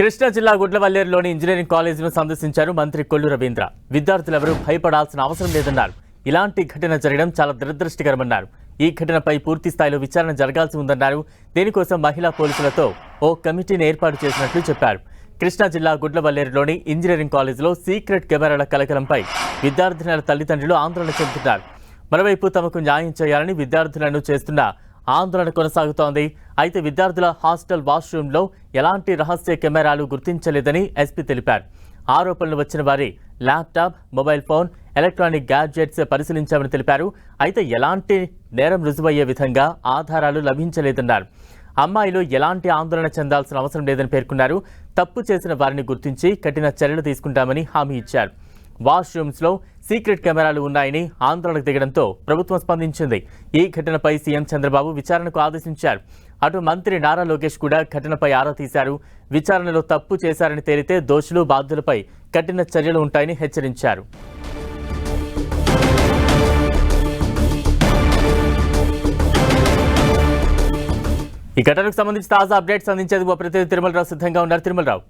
కృష్ణా జిల్లా గుడ్లవల్లేరులోని ఇంజనీరింగ్ కాలేజీను సందర్శించారు మంత్రి కొల్లు రవీంద్ర. విద్యార్థులెవరూ భయపడాల్సిన అవసరం లేదన్నారు. ఇలాంటి ఘటన జరగడం చాలా దురదృష్టకరమన్నారు. ఈ ఘటనపై పూర్తి స్థాయిలో విచారణ జరగాల్సి ఉందన్నారు. దీనికోసం మహిళా పోలీసులతో ఓ కమిటీని ఏర్పాటు చేసినట్లు చెప్పారు. కృష్ణా జిల్లా గుడ్లవల్లేరులోని ఇంజనీరింగ్ కాలేజీలో సీక్రెట్ కెమెరాల కలకలంపై విద్యార్థినుల తల్లిదండ్రులు ఆందోళన చెందుతున్నారు. మరోవైపు తమకు న్యాయం చేయాలని విద్యార్థులను చేస్తున్న ఆందోళన కొనసాగుతోంది. అయితే విద్యార్థుల హాస్టల్ వాష్రూమ్లో ఎలాంటి రహస్య కెమెరాలు గుర్తించలేదని ఎస్పీ తెలిపారు. ఆరోపణలు వచ్చిన వారి laptop mobile phone electronic gadgets పరిశీలించామని తెలిపారు. అయితే ఎలాంటి నేరం రుజువయ్యే విధంగా ఆధారాలు లభించలేదన్నారు. అమ్మాయిలు ఎలాంటి ఆందోళన చెందాల్సిన అవసరం లేదని పేర్కొన్నారు. తప్పు చేసిన వారిని గుర్తించి కఠిన చర్యలు తీసుకుంటామని హామీ ఇచ్చారు. వాష్రూమ్స్లో సీక్రెట్ కెమెరాలు ఉన్నాయని ఆందోళనకు దిగడంతో ప్రభుత్వం స్పందించింది. ఈ ఘటనపై సీఎం చంద్రబాబు విచారణకు ఆదేశించారు. అటు మంత్రి నారా లోకేష్ కూడా ఘటనపై ఆరా తీశారు. విచారణలో తప్పు చేశారని తేలితే దోషులు బాధ్యులపై కఠిన చర్యలు ఉంటాయని హెచ్చరించారు. ఈ ఘటనకు సంబంధించి తాజా అప్డేట్స్ అందించేందుకు ప్రతినిధి తిరుమలరావు సిద్ధంగా ఉన్నారు. తిరుమలరావు.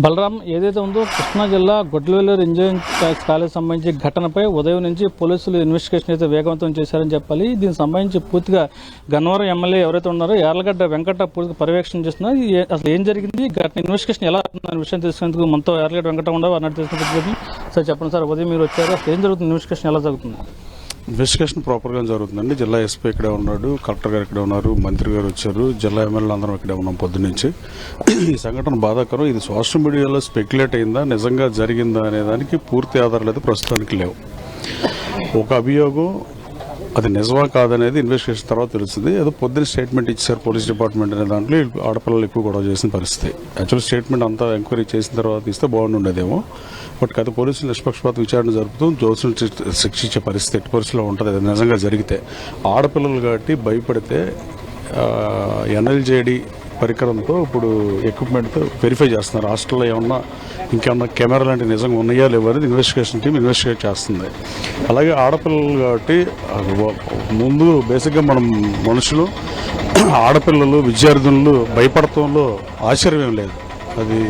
బలరాం ఏదైతే ఉందో కృష్ణా జిల్లా గొడ్లవెల్లూరు ఇంజనీరింగ్ కాలేజ్ సంబంధించి ఘటనపై ఉదయం నుంచి పోలీసులు ఇన్వెస్టిగేషన్ అయితే వేగవంతం చేశారని చెప్పాలి. దీనికి సంబంధించి పూర్తిగా గన్నవరం ఎమ్మెల్యే ఎవరైతే ఉన్నారో యార్లగడ్డ వెంకట పూర్తిగా పర్యవేక్షణ చేస్తున్నారు. అసలు ఏం జరిగింది? ఘటన ఇన్వెస్టిగేషన్ ఎలా అనే విషయం తెలుసుకునేందుకు మనతో యార్లగడ్డ వెంకట ఉండవు అన్నట్టు తెలుసుకుంటుంది సార్ చెప్పండి సార్ ఉదయం మీరు వచ్చారు. అసలు ఏం జరుగుతుంది? ఇన్వెస్టిగేషన్ ఎలా జరుగుతుంది? ఇన్వెస్టిగేషన్ ప్రాపర్గా జరుగుతుందండి జిల్లా ఎస్పీ ఇక్కడే ఉన్నాడు కలెక్టర్ గారు ఇక్కడే ఉన్నారు మంత్రి గారు వచ్చారు జిల్లా ఎమ్మెల్యే అందరం ఇక్కడే ఉన్నాం పొద్దునుంచి ఈ సంఘటన బాధాకరం. ఇది సోషల్ మీడియాలో స్పెక్యులేట్ అయిందా నిజంగా జరిగిందా అనే దానికి పూర్తి ఆధారాలు అయితే ప్రస్తుతానికి లేవు. ఒక అభియోగం అది నిజమా కాదనేది ఇన్వెస్టిగేషన్ తర్వాత తెలుస్తుంది. ఏదో పొద్దున్న స్టేట్మెంట్ ఇచ్చారు పోలీస్ డిపార్ట్మెంట్ అనే దాంట్లో ఆడపిల్లలు ఎక్కువ గొడవ చేసిన పరిస్థితి. యాక్చువల్ స్టేట్మెంట్ అంతా ఎంక్వైరీ చేసిన తర్వాత ఇస్తే బాగుండేదేమో బట్ గత పోలీసులు నిష్పక్షపాత విచారణ జరుపుతూ జోసులు శిక్షించే పరిస్థితి ఎట్టి పరిస్థితిలో ఉంటుంది. అది నిజంగా జరిగితే ఆడపిల్లలు కాబట్టి భయపడితే ఎన్ఎల్జేడి పరికరంతో ఇప్పుడు ఎక్విప్మెంట్తో వెరిఫై చేస్తున్నారు. హాస్టల్లో ఏమన్నా ఇంకేమన్నా కెమెరా లాంటి నిజంగా ఉన్నాయా లేవో అనేది ఇన్వెస్టిగేషన్ టీం ఇన్వెస్టిగేట్ చేస్తుంది. అలాగే ఆడపిల్లలు కాబట్టి ముందు బేసిక్గా మనం మనుషులు ఆడపిల్లలు విద్యార్థులు భయపడటంలో ఆశ్చర్యం లేదు. అది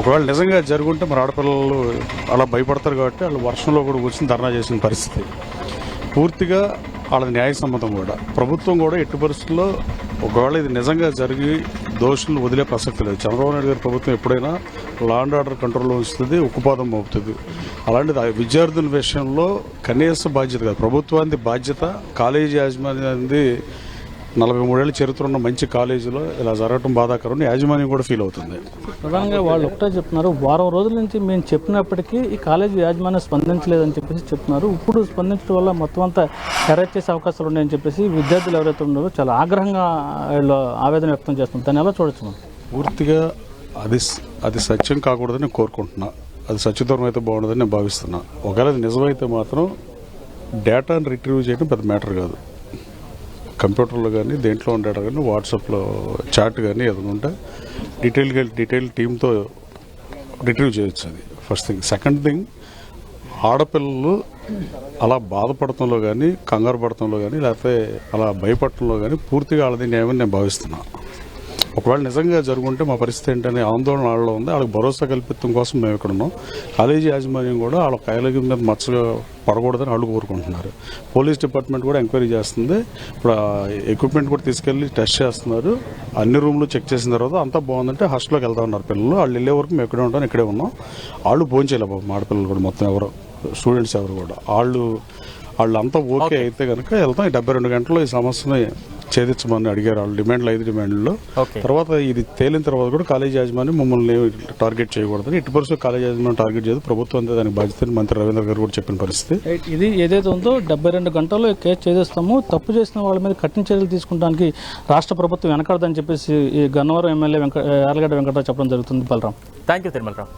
ఒకవేళ నిజంగా జరుగుంటే మరి ఆడపిల్లలు అలా భయపడతారు కాబట్టి వాళ్ళు వర్షంలో కూడా కూర్చొని ధర్నా చేసిన పరిస్థితి. పూర్తిగా వాళ్ళది న్యాయసమ్మతం కూడా. ప్రభుత్వం కూడా ఎట్టి పరిస్థితుల్లో ఒకవేళ ఇది నిజంగా జరిగి దోషులను వదిలే ప్రసక్తి లేదు. చంద్రబాబు నాయుడు గారి ప్రభుత్వం ఎప్పుడైనా లా అండ్ ఆర్డర్ కంట్రోల్లో ఉంచుతుంది ఉక్కుపాదం మోపుతుంది. అలాంటిది విద్యార్థుల విషయంలో కనీస బాధ్యత కాదు. ప్రభుత్వానికి బాధ్యత కాలేజీ యాజమాన్యానికి నలభై మూడేళ్ళ చరిత్ర ఉన్న మంచి కాలేజీలో ఇలా జరగటం బాధాకరం యాజమాన్యం కూడా ఫీల్ అవుతుంది. ప్రధానంగా వాళ్ళు ఒకటే చెప్తున్నారు వారం రోజుల నుంచి మేము చెప్పినప్పటికీ ఈ కాలేజీ యాజమాన్యం స్పందించలేదని చెప్పేసి చెప్తున్నారు. ఇప్పుడు స్పందించడం వల్ల మొత్తం అంతా కరెక్ట్ చేసే అవకాశాలు ఉన్నాయని చెప్పేసి విద్యార్థులు ఎవరైతే ఉన్నారో చాలా ఆగ్రహంగా వీళ్ళు ఆవేదన వ్యక్తం చేస్తున్నారు. దాన్ని ఎలా చూడొచ్చు? మనం పూర్తిగా అది అది సత్యం కాకూడదని నేను కోరుకుంటున్నా. అది సత్యదూరం అయితే బాగుండదని నేను భావిస్తున్నా. ఒకవేళ అది నిజమైతే మాత్రం డేటాను రిట్రీవ్ చేయడం పెద్ద మ్యాటర్ కాదు. కంప్యూటర్లో కానీ దేంట్లో ఉండే కానీ వాట్సాప్లో చాట్ కానీ ఏదైనా ఉంటే డీటెయిల్గా డీటెయిల్ టీంతో రిట్రీవ్ చేయొచ్చు అది. ఫస్ట్ థింగ్ సెకండ్ థింగ్ ఆడపిల్లలు అలా బాధపడటంలో కానీ కంగారు పడటంలో కానీ లేకపోతే అలా భయపడటంలో కానీ పూర్తిగా వాళ్ళది న్యాయమని నేను భావిస్తున్నాను ఒకవేళ నిజంగా జరుగుంటే మా పరిస్థితి ఏంటనే ఆందోళన వాళ్ళలో ఉంది. వాళ్ళకి భరోసా కల్పించడం కోసం మేము ఇక్కడ ఉన్నాం. కాలేజీ యాజమాన్యం కూడా వాళ్ళ కాయలకి మీద మచ్చగా పడకూడదని వాళ్ళు కోరుకుంటున్నారు. పోలీస్ డిపార్ట్మెంట్ కూడా ఎంక్వైరీ చేస్తుంది. ఇప్పుడు ఎక్విప్మెంట్ కూడా తీసుకెళ్ళి టెస్ట్ చేస్తున్నారు. అన్ని రూమ్లు చెక్ చేసిన తర్వాత అంతా బాగుందంటే హాస్టల్లోకి వెళ్తా ఉన్నారు పిల్లలు. వాళ్ళు వెళ్ళే వరకు మేము ఇక్కడే ఉంటాం ఇక్కడే ఉన్నాం. వాళ్ళు భోజనం బాబు ఆడపిల్లలు కూడా మొత్తం ఎవరు స్టూడెంట్స్ ఎవరు కూడా. వాళ్ళు వాళ్ళంతా ఓకే అయితే కనుక వెళ్తాం. ఈ డెబ్బై రెండు గంటల్లో ఈ సమస్యని ఛేదించమని అడిగారు. వాళ్ళు డిమాండ్లు ఐదు డిమాండ్లలో ఓకే. తర్వాత ఇది తేలిన తర్వాత కూడా కాలేజ్ యాజమాన్యం మమ్మల్ని టార్గెట్ చేయకూడదని. ఇటు పరిస్థితి కాలేజ్ యాజమాన్యం టార్గెట్ చేయదు. ప్రభుత్వం అంతే దానికి బాధ్యత మంత్రి రవీంద్ర గారు కూడా చెప్పిన పరిస్థితి. రైట్. ఇది ఏదైతే ఉందో డెబ్బై రెండు గంటల్లో కేసు చేసేస్తాము తప్పు చేసిన వాళ్ళ మీద కఠిన చర్యలు తీసుకుంటానికి రాష్ట్ర ప్రభుత్వం వెనకడదని చెప్పేసి ఈ గన్నవరం ఎమ్మెల్యే వెంక యార్లగడ్డ వెంకటరావు చెప్పడం జరుగుతుంది బలరాం. Thank you Tirumalarao.